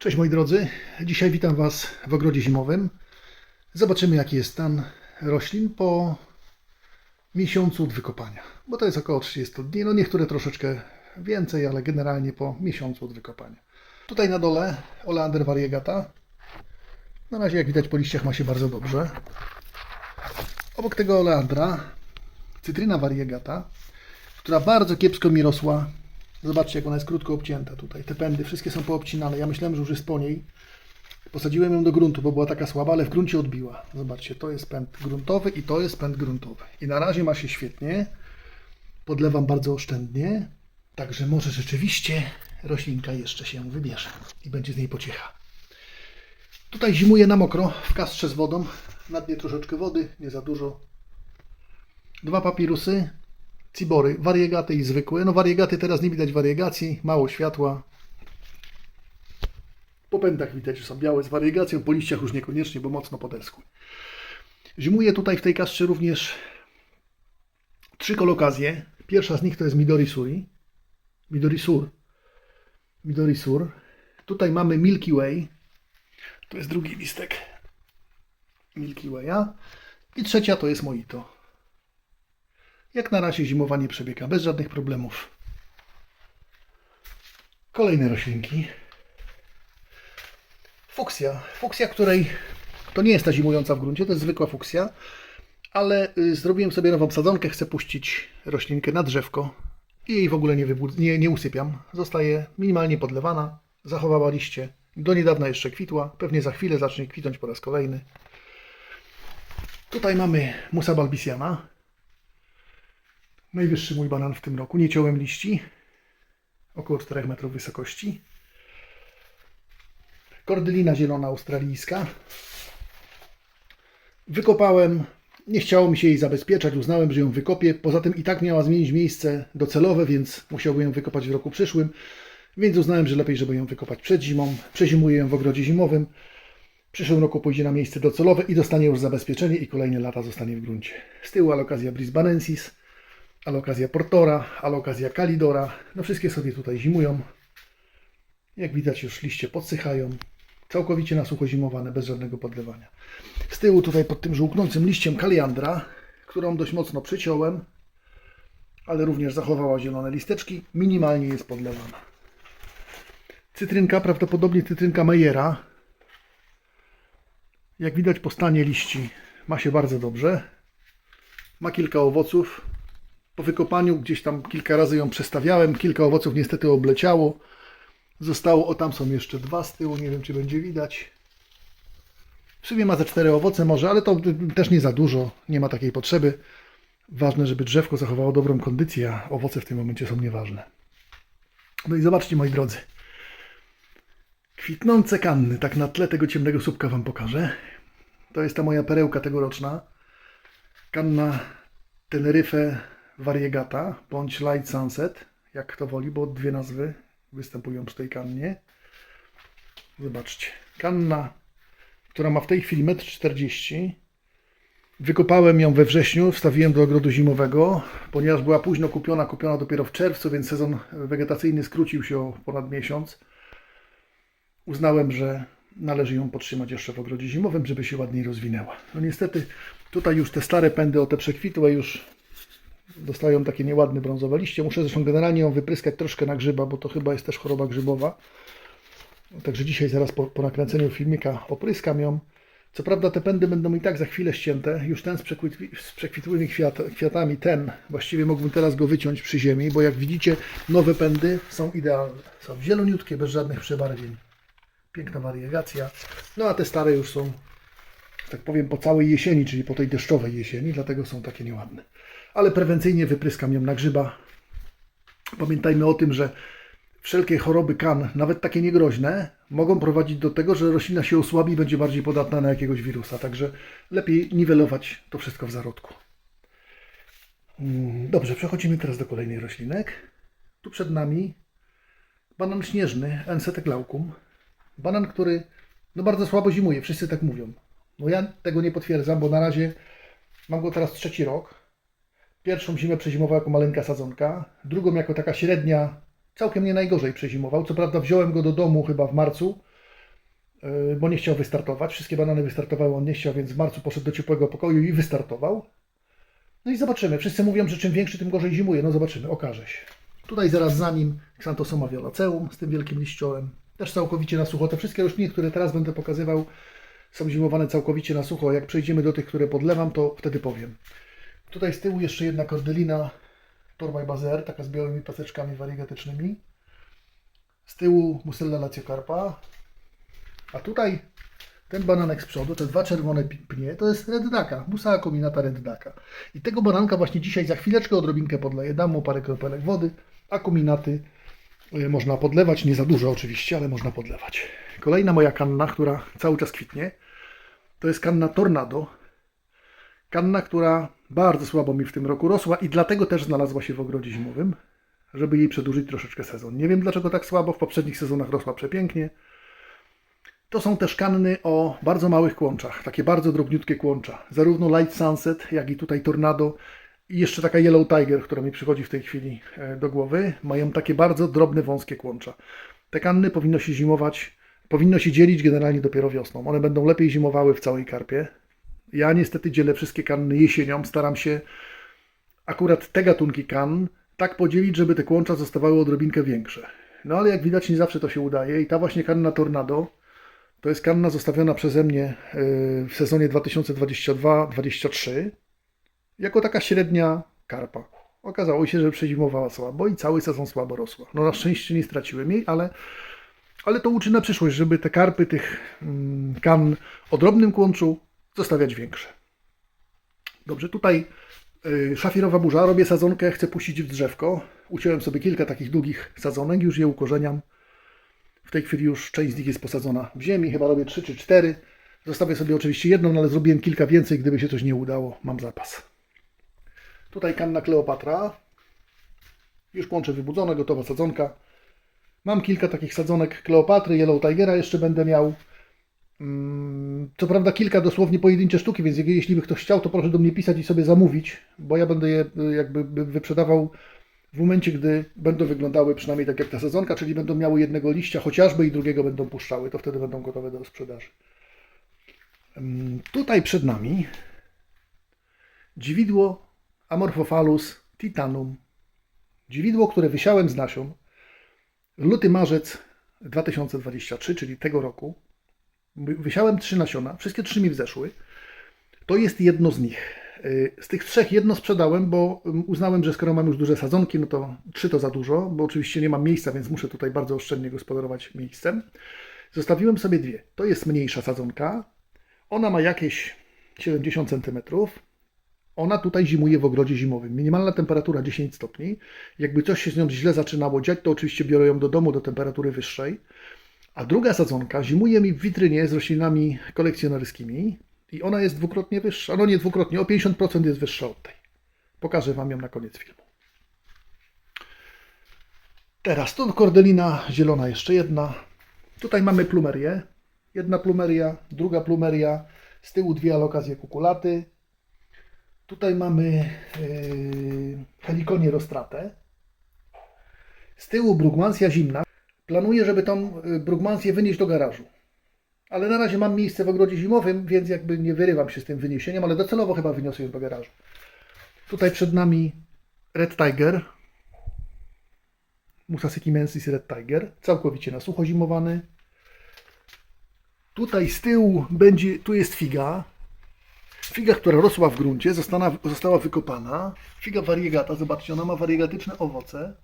Cześć moi drodzy, dzisiaj witam Was w ogrodzie zimowym. Zobaczymy jaki jest stan roślin po miesiącu od wykopania, bo to jest około 30 dni, no niektóre troszeczkę więcej, ale generalnie po miesiącu od wykopania. Tutaj na dole oleander variegata. Na razie jak widać po liściach ma się bardzo dobrze. Obok tego oleandra cytryna variegata, która bardzo kiepsko mi rosła Zobaczcie, jak ona jest krótko obcięta tutaj. Te pędy wszystkie są poobcinane. Ja myślałem, że już jest po niej. Posadziłem ją do gruntu, bo była taka słaba, ale w gruncie odbiła. Zobaczcie, to jest pęd gruntowy i to jest pęd gruntowy. I na razie ma się świetnie. Podlewam bardzo oszczędnie. Także może rzeczywiście roślinka jeszcze się wybierze i będzie z niej pociecha. Tutaj zimuje na mokro, w kastrze z wodą. Na dnie troszeczkę wody, nie za dużo. Dwa papirusy, Cibory, wariegaty i zwykłe. No wariegaty teraz nie widać wariegacji, mało światła. Po pędach widać, że są białe z wariegacją, po liściach już niekoniecznie, bo mocno podeschły. Zimuje tutaj w tej kastrze również trzy kolokazje. Pierwsza z nich to jest Midori Suri. Midori Sur. Midori Sur. Tutaj mamy Milky Way. To jest drugi listek Milky Way'a. I trzecia to jest Mojito. Jak na razie zimowanie przebiega bez żadnych problemów. Kolejne roślinki. Fuksja. Fuksja, której to nie jest ta zimująca w gruncie, to jest zwykła fuksja, ale y, zrobiłem sobie nową sadzonkę, chcę puścić roślinkę na drzewko i jej w ogóle nie, nie, nie usypiam. Zostaje minimalnie podlewana, zachowała liście. Do niedawna jeszcze kwitła, pewnie za chwilę zacznie kwitnąć po raz kolejny. Tutaj mamy Musa balbisiana, Najwyższy mój banan w tym roku. Nie ciąłem liści. Około 4 metrów wysokości. Kordylina zielona australijska. Wykopałem. Nie chciało mi się jej zabezpieczać. Uznałem, że ją wykopię. Poza tym i tak miała zmienić miejsce docelowe, więc musiałbym ją wykopać w roku przyszłym. Więc uznałem, że lepiej, żeby ją wykopać przed zimą. Przezimuję ją w ogrodzie zimowym. W przyszłym roku pójdzie na miejsce docelowe i dostanie już zabezpieczenie i kolejne lata zostanie w gruncie. Z tyłu alokazja brisbanensis alokazja Portora, alokazja Kalidora. No wszystkie sobie tutaj zimują. Jak widać już liście podsychają. Całkowicie na sucho zimowane, bez żadnego podlewania. Z tyłu tutaj pod tym żółknącym liściem kaliandra, którą dość mocno przyciąłem, ale również zachowała zielone listeczki, minimalnie jest podlewana. Cytrynka, prawdopodobnie cytrynka Mejera. Jak widać po stanie liści ma się bardzo dobrze. Ma kilka owoców, po wykopaniu gdzieś tam kilka razy ją przestawiałem. Kilka owoców niestety obleciało. Zostało, o tam są jeszcze dwa z tyłu, nie wiem czy będzie widać. W sumie ma ze cztery owoce może, ale to też nie za dużo, nie ma takiej potrzeby. Ważne, żeby drzewko zachowało dobrą kondycję, a owoce w tym momencie są nieważne. No i zobaczcie moi drodzy. Kwitnące kanny, tak na tle tego ciemnego słupka Wam pokażę. To jest ta moja perełka tegoroczna. Kanna Tenerife Variegata bądź Light Sunset, jak kto woli, bo dwie nazwy występują przy tej kannie. Zobaczcie. Kanna, która ma w tej chwili 1,40 m. Wykopałem ją we wrześniu, wstawiłem do ogrodu zimowego, ponieważ była późno kupiona, kupiona dopiero w czerwcu, więc sezon wegetacyjny skrócił się o ponad miesiąc. Uznałem, że należy ją podtrzymać jeszcze w ogrodzie zimowym, żeby się ładniej rozwinęła. No niestety tutaj już te stare pędy, o te przekwitłe już dostają takie nieładne brązowe liście. Muszę zresztą generalnie ją wypryskać troszkę na grzyba, bo to chyba jest też choroba grzybowa. Także dzisiaj zaraz po, po nakręceniu filmika opryskam ją. Co prawda te pędy będą i tak za chwilę ścięte. Już ten z, z przekwitłymi kwiat, kwiatami, ten właściwie mógłbym teraz go wyciąć przy ziemi, bo jak widzicie nowe pędy są idealne. Są zieloniutkie, bez żadnych przebarwień. Piękna wariegacja. No a te stare już są, tak powiem, po całej jesieni, czyli po tej deszczowej jesieni, dlatego są takie nieładne ale prewencyjnie wypryskam ją na grzyba. Pamiętajmy o tym, że wszelkie choroby kan, nawet takie niegroźne, mogą prowadzić do tego, że roślina się osłabi i będzie bardziej podatna na jakiegoś wirusa. Także lepiej niwelować to wszystko w zarodku. Mm, Dobrze, przechodzimy teraz do kolejnej roślinek. Tu przed nami banan śnieżny, Ensetek glaucum. Banan, który no bardzo słabo zimuje, wszyscy tak mówią. No ja tego nie potwierdzam, bo na razie mam go teraz trzeci rok. Pierwszą zimę przezimował jako maleńka sadzonka, drugą jako taka średnia, całkiem nie najgorzej przezimował. Co prawda wziąłem go do domu chyba w marcu, yy, bo nie chciał wystartować. Wszystkie banany wystartowały, on nie chciał, więc w marcu poszedł do ciepłego pokoju i wystartował. No i zobaczymy. Wszyscy mówią, że czym większy, tym gorzej zimuje. No zobaczymy, okaże się. Tutaj zaraz za nim Xanthosoma violaceum z tym wielkim liściorem. Też całkowicie na sucho. Te wszystkie rośliny, które teraz będę pokazywał, są zimowane całkowicie na sucho. Jak przejdziemy do tych, które podlewam, to wtedy powiem. Tutaj z tyłu jeszcze jedna kordelina Torba Bazer, taka z białymi paseczkami wariegatycznymi. Z tyłu Musella laciocarpa. A tutaj ten bananek z przodu, te dwa czerwone pnie, to jest Red Daka, Musa Combinata Red Daka. I tego bananka właśnie dzisiaj za chwileczkę odrobinkę podleję. Dam mu parę kropelek wody. Akuminaty y, można podlewać, nie za dużo oczywiście, ale można podlewać. Kolejna moja kanna, która cały czas kwitnie, to jest kanna Tornado. Kanna, która bardzo słabo mi w tym roku rosła i dlatego też znalazła się w ogrodzie zimowym, żeby jej przedłużyć troszeczkę sezon. Nie wiem dlaczego tak słabo, w poprzednich sezonach rosła przepięknie. To są też kanny o bardzo małych kłączach, takie bardzo drobniutkie kłącza. Zarówno Light Sunset, jak i tutaj Tornado i jeszcze taka Yellow Tiger, która mi przychodzi w tej chwili e, do głowy, mają takie bardzo drobne, wąskie kłącza. Te kanny powinno się zimować, powinno się dzielić generalnie dopiero wiosną. One będą lepiej zimowały w całej karpie. Ja niestety dzielę wszystkie kanny jesienią. Staram się akurat te gatunki kann tak podzielić, żeby te kłącza zostawały odrobinkę większe. No ale jak widać nie zawsze to się udaje i ta właśnie kanna Tornado to jest kanna zostawiona przeze mnie yy, w sezonie 2022-2023 jako taka średnia karpa. Okazało się, że przezimowała słabo i cały sezon słabo rosła. No na szczęście nie straciłem jej, ale, ale to uczy na przyszłość, żeby te karpy tych mm, kan o drobnym kłączu zostawiać większe. Dobrze, tutaj y, szafirowa burza. Robię sadzonkę, chcę puścić w drzewko. Uciąłem sobie kilka takich długich sadzonek, już je ukorzeniam. W tej chwili już część z nich jest posadzona w ziemi, chyba robię 3 czy 4. Zostawię sobie oczywiście jedną, no ale zrobiłem kilka więcej, gdyby się coś nie udało, mam zapas. Tutaj kanna Kleopatra. Już kłącze wybudzone, gotowa sadzonka. Mam kilka takich sadzonek Kleopatry, Yellow Tigera jeszcze będę miał. Mm, Co prawda kilka dosłownie pojedyncze sztuki, więc jeśli by ktoś chciał, to proszę do mnie pisać i sobie zamówić, bo ja będę je y, jakby by wyprzedawał w momencie, gdy będą wyglądały przynajmniej tak jak ta sezonka, czyli będą miały jednego liścia chociażby i drugiego będą puszczały, to wtedy będą gotowe do sprzedaży. Ym, Tutaj przed nami dziwidło Amorphophallus titanum. Dziwidło, które wysiałem z nasion luty, marzec 2023, czyli tego roku. Wysiałem trzy nasiona, wszystkie trzy mi wzeszły. To jest jedno z nich. Y, Z tych trzech jedno sprzedałem, bo ym, uznałem, że skoro mam już duże sadzonki, no to trzy to za dużo, bo oczywiście nie mam miejsca, więc muszę tutaj bardzo oszczędnie gospodarować miejscem. Zostawiłem sobie dwie. To jest mniejsza sadzonka. Ona ma jakieś 70 cm. Ona tutaj zimuje w ogrodzie zimowym. Minimalna temperatura 10 stopni. Jakby coś się z nią źle zaczynało dziać, to oczywiście biorę ją do domu do temperatury wyższej. A druga sadzonka zimuje mi w witrynie z roślinami kolekcjonerskimi i ona jest dwukrotnie wyższa. No nie dwukrotnie, o 50% jest wyższa od tej. Pokażę Wam ją na koniec filmu. Teraz tu kordelina zielona jeszcze jedna. Tutaj mamy plumerię. Jedna plumeria, druga plumeria. Z tyłu dwie alokacje kukulaty. Tutaj mamy yy, helikonię roztratę. Z tyłu brugmansja zimna. Planuję, żeby tą y, brugmansję wynieść do garażu. Ale na razie mam miejsce w ogrodzie zimowym, więc jakby nie wyrywam się z tym wyniesieniem, ale docelowo chyba wyniosę ją do garażu. Tutaj przed nami Red Tiger. Musaseki mensis Red Tiger. Całkowicie na sucho zimowany. Tutaj z tyłu będzie, tu jest figa. Figa, która rosła w gruncie, została, została wykopana. Figa variegata, zobaczcie, ona ma wariegatyczne owoce.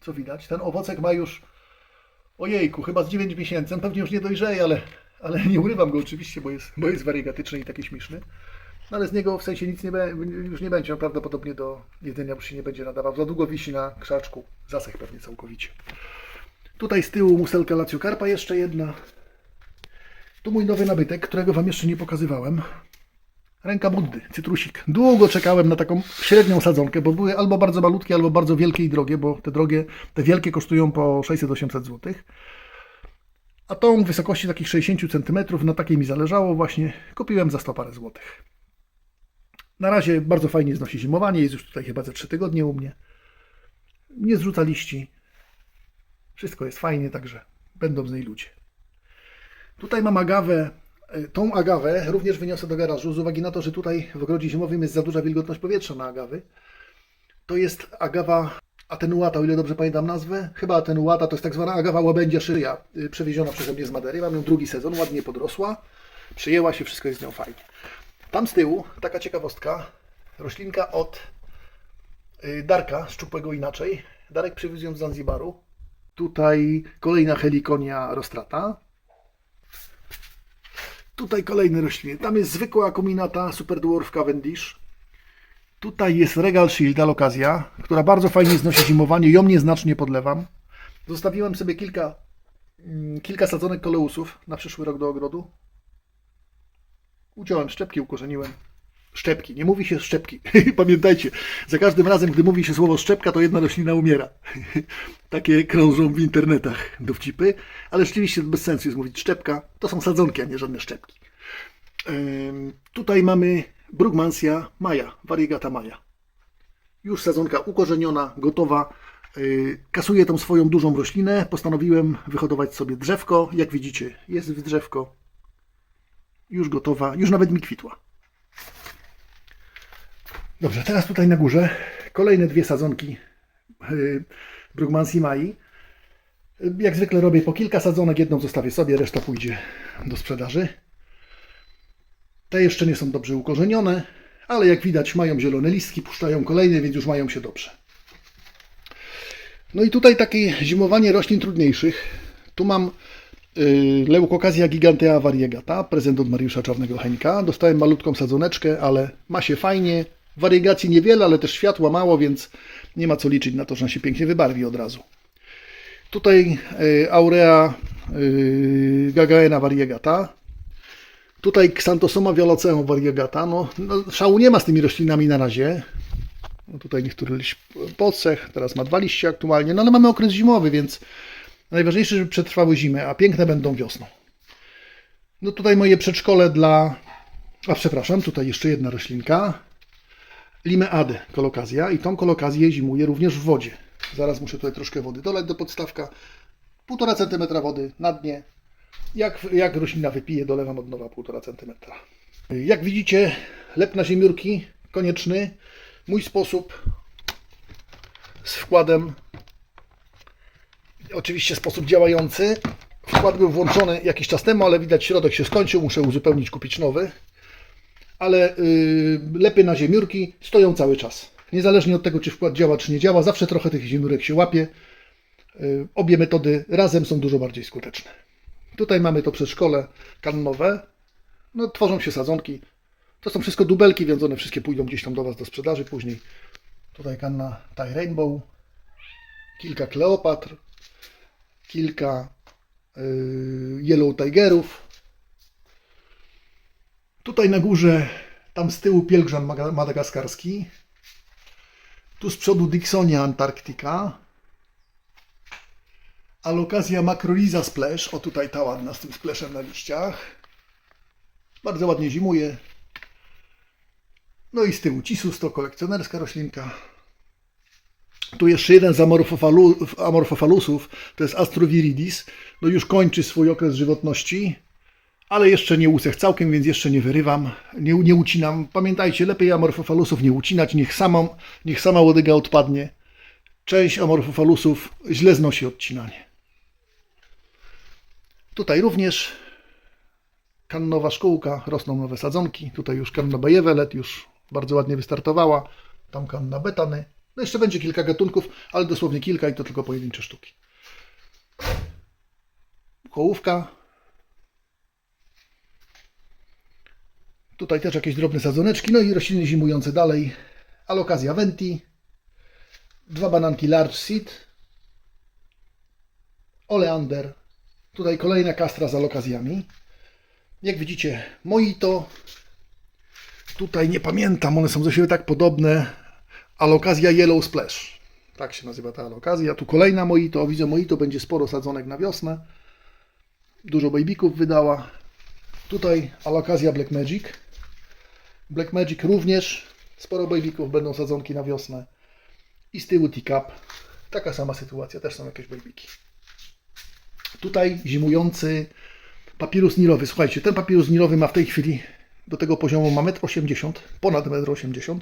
Co widać? Ten owocek ma już Ojejku, chyba z 9 miesięcy. Pewnie już nie dojrzeje, ale, ale nie urywam go oczywiście, bo jest, bo jest wariegatyczny i taki śmieszny. No ale z niego w sensie nic nie be, już nie będzie. On prawdopodobnie do jedzenia już się nie będzie nadawał. Za długo wisi na krzaczku. Zasech pewnie całkowicie. Tutaj z tyłu muselka laciokarpa jeszcze jedna. Tu mój nowy nabytek, którego Wam jeszcze nie pokazywałem. Ręka Buddy, cytrusik. Długo czekałem na taką średnią sadzonkę, bo były albo bardzo malutkie, albo bardzo wielkie i drogie, bo te drogie, te wielkie kosztują po 600-800 zł. A tą w wysokości takich 60 cm, na takiej mi zależało właśnie, kupiłem za 100 parę złotych. Na razie bardzo fajnie znosi zimowanie, jest już tutaj chyba ze 3 tygodnie u mnie. Nie zrzuca liści. Wszystko jest fajnie, także będą z niej ludzie. Tutaj mam agawę. Y, Tą agawę również wyniosę do garażu z uwagi na to, że tutaj w ogrodzie zimowym jest za duża wilgotność powietrza na agawy. To jest agawa atenuata, o ile dobrze pamiętam nazwę. Chyba atenuata to jest tak zwana agawa łabędzia szyja, y, przewieziona przeze mnie z Madery. Mam ją drugi sezon, ładnie podrosła. Przyjęła się, wszystko jest z nią fajnie. Tam z tyłu, taka ciekawostka, roślinka od y, Darka, szczupłego inaczej. Darek przywiózł ją z Zanzibaru. Tutaj kolejna helikonia rostrata. Tutaj kolejne rośliny. Tam jest zwykła akuminata Super Dwarf Cavendish. Tutaj jest Regal Shield Alokazja, która bardzo fajnie znosi zimowanie. Ją nieznacznie podlewam. Zostawiłem sobie kilka, mm, kilka sadzonek koleusów na przyszły rok do ogrodu. Uciąłem szczepki, ukorzeniłem. Szczepki, nie mówi się szczepki. Pamiętajcie, za każdym razem, gdy mówi się słowo szczepka, to jedna roślina umiera. Takie krążą w internetach dowcipy, ale rzeczywiście bez sensu jest mówić szczepka. To są sadzonki, a nie żadne szczepki. Tutaj mamy Brugmansia Maja, variegata Maja. Już sadzonka ukorzeniona, gotowa. Yy, Kasuję tą swoją dużą roślinę. Postanowiłem wyhodować sobie drzewko. Jak widzicie, jest w drzewko. Już gotowa, już nawet mi kwitła. Dobrze, teraz tutaj na górze kolejne dwie sadzonki yy, Brugmansi Mai. Yy, Jak zwykle robię po kilka sadzonek, jedną zostawię sobie, reszta pójdzie do sprzedaży. Te jeszcze nie są dobrze ukorzenione, ale jak widać mają zielone listki, puszczają kolejne, więc już mają się dobrze. No i tutaj takie zimowanie roślin trudniejszych. Tu mam y, Leukokazja gigantea variegata, prezent od Mariusza Czarnego Henka. Dostałem malutką sadzoneczkę, ale ma się fajnie. Wariegacji niewiele, ale też światła mało, więc nie ma co liczyć na to, że on się pięknie wybarwi od razu. Tutaj y, Aurea y, gagaena variegata. Tutaj Xanthosoma violacea variegata. No, no, szału nie ma z tymi roślinami na razie. No, tutaj niektóry liść podsech, teraz ma dwa liście aktualnie, no ale mamy okres zimowy, więc najważniejsze, żeby przetrwały zimę, a piękne będą wiosną. No tutaj moje przedszkole dla... A przepraszam, tutaj jeszcze jedna roślinka. Limeade kolokazja i tą kolokazję zimuję również w wodzie. Zaraz muszę tutaj troszkę wody dolać do podstawka. 1,5 cm wody na dnie. Jak, jak roślina wypije, dolewam od nowa 1,5 cm. Jak widzicie, lep na ziemiórki konieczny. Mój sposób z wkładem, oczywiście sposób działający. Wkład był włączony jakiś czas temu, ale widać środek się skończył, muszę uzupełnić, kupić nowy. Ale yy, lepy na ziemiórki stoją cały czas. Niezależnie od tego, czy wkład działa, czy nie działa, zawsze trochę tych ziemiórek się łapie. Yy, obie metody razem są dużo bardziej skuteczne. Tutaj mamy to przedszkole kannowe. No, tworzą się sadzonki. To są wszystko dubelki, więc one wszystkie pójdą gdzieś tam do Was do sprzedaży później. Tutaj kanna Thai Rainbow, kilka Kleopatr, kilka yy, Yellow Tigerów. Tutaj na górze, tam z tyłu pielgrzym madagaskarski. Tu z przodu Dixonia Antarctica. Alokazja Macroliza Splash. O tutaj ta ładna z tym splashem na liściach. Bardzo ładnie zimuje. No i z tyłu Cisus to kolekcjonerska roślinka. Tu jeszcze jeden z amorfofalu- amorfofalusów, to jest Astroviridis. No już kończy swój okres żywotności, ale jeszcze nie usech całkiem, więc jeszcze nie wyrywam, nie, nie ucinam. Pamiętajcie, lepiej amorfofalusów nie ucinać, niech sama, niech sama łodyga odpadnie. Część amorfofalusów źle znosi odcinanie. Tutaj również kannowa szkółka, rosną nowe sadzonki. Tutaj już kanna Bajewelet już bardzo ładnie wystartowała. Tam kanna Betany. No jeszcze będzie kilka gatunków, ale dosłownie kilka i to tylko pojedyncze sztuki. Kołówka. Tutaj też jakieś drobne sadzoneczki. No i rośliny zimujące dalej. Alokazja Venti. Dwa bananki Large Seed. Oleander. Tutaj kolejna kastra z alokazjami. Jak widzicie, Mojito. Tutaj nie pamiętam, one są do siebie tak podobne. Alokazja Yellow Splash. Tak się nazywa ta alokazja. Tu kolejna Mojito. Widzę, Mojito będzie sporo sadzonek na wiosnę. Dużo babyków wydała. Tutaj alokazja Black Magic. Black Magic również. Sporo babyków będą sadzonki na wiosnę. I z tyłu teacup. Taka sama sytuacja, też są jakieś babyki. Tutaj zimujący Papirus nilowy. Słuchajcie, ten papirus nilowy ma w tej chwili do tego poziomu ma 1,80 m, ponad 1,80 m.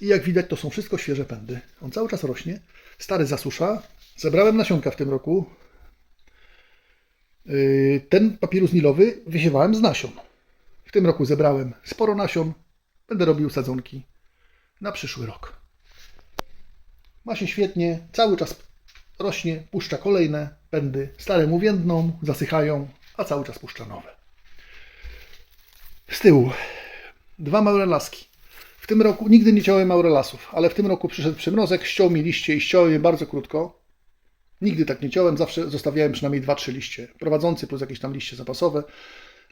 I jak widać, to są wszystko świeże pędy. On cały czas rośnie. Stary zasusza. Zebrałem nasionka w tym roku. Yy, Ten papirus nilowy wysiewałem z nasion. Tym roku zebrałem sporo nasion. Będę robił sadzonki na przyszły rok. Ma się świetnie, cały czas rośnie, puszcza kolejne pędy. Stare mu więdną, zasychają, a cały czas puszcza nowe. Z tyłu dwa maurelaski. W tym roku nigdy nie ciąłem maurelasów, ale w tym roku przyszedł przymrozek, ściął mi liście i ściąłem je bardzo krótko. Nigdy tak nie ciąłem, zawsze zostawiałem przynajmniej 2-3 liście. Prowadzący plus jakieś tam liście zapasowe.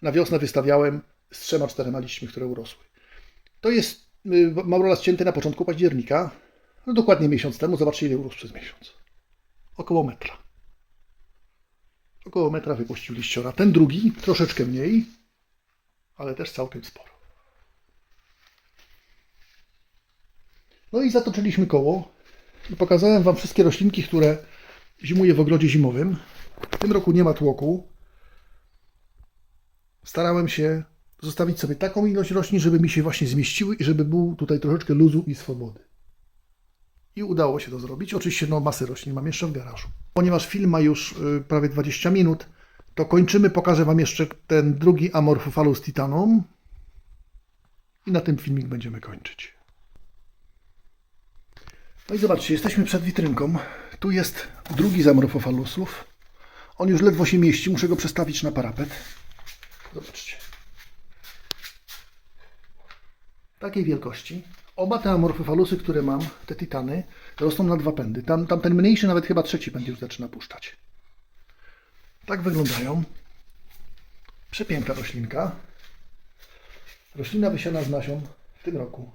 Na wiosnę wystawiałem z trzema, czterema liśćmi, które urosły. To jest y, maurelas cięty na początku października. No dokładnie miesiąc temu. Zobaczcie, ile urósł przez miesiąc. Około metra. Około metra wypuścił liściora. Ten drugi troszeczkę mniej, ale też całkiem sporo. No i zatoczyliśmy koło. I pokazałem Wam wszystkie roślinki, które zimuje w ogrodzie zimowym. W tym roku nie ma tłoku. Starałem się zostawić sobie taką ilość roślin, żeby mi się właśnie zmieściły i żeby był tutaj troszeczkę luzu i swobody. I udało się to zrobić. Oczywiście no, masę roślin mam jeszcze w garażu. Ponieważ film ma już y, prawie 20 minut, to kończymy. Pokażę Wam jeszcze ten drugi Amorphophallus titanum. I na tym filmik będziemy kończyć. No i zobaczcie, jesteśmy przed witrynką. Tu jest drugi z Amorphophallusów. On już ledwo się mieści, muszę go przestawić na parapet. Zobaczcie. Takiej wielkości. Oba te amorfophalusy, które mam, te titany, rosną na dwa pędy. Tam, tam ten mniejszy, nawet chyba trzeci pęd już zaczyna puszczać. Tak wyglądają. Przepiękna roślinka. Roślina wysiana z nasion w tym roku.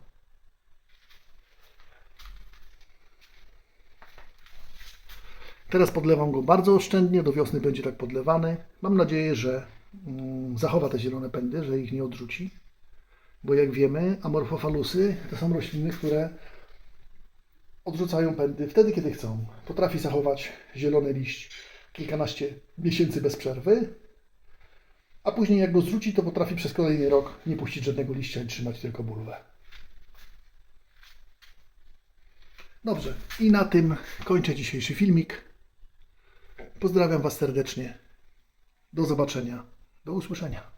Teraz podlewam go bardzo oszczędnie, do wiosny będzie tak podlewany. Mam nadzieję, że mm, zachowa te zielone pędy, że ich nie odrzuci. Bo jak wiemy, amorfofalusy to są rośliny, które odrzucają pędy wtedy, kiedy chcą. Potrafi zachować zielony liść kilkanaście miesięcy bez przerwy, a później jak go zrzuci, to potrafi przez kolejny rok nie puścić żadnego liścia i trzymać tylko bulwę. Dobrze, i na tym kończę dzisiejszy filmik. Pozdrawiam Was serdecznie. Do zobaczenia. Do usłyszenia.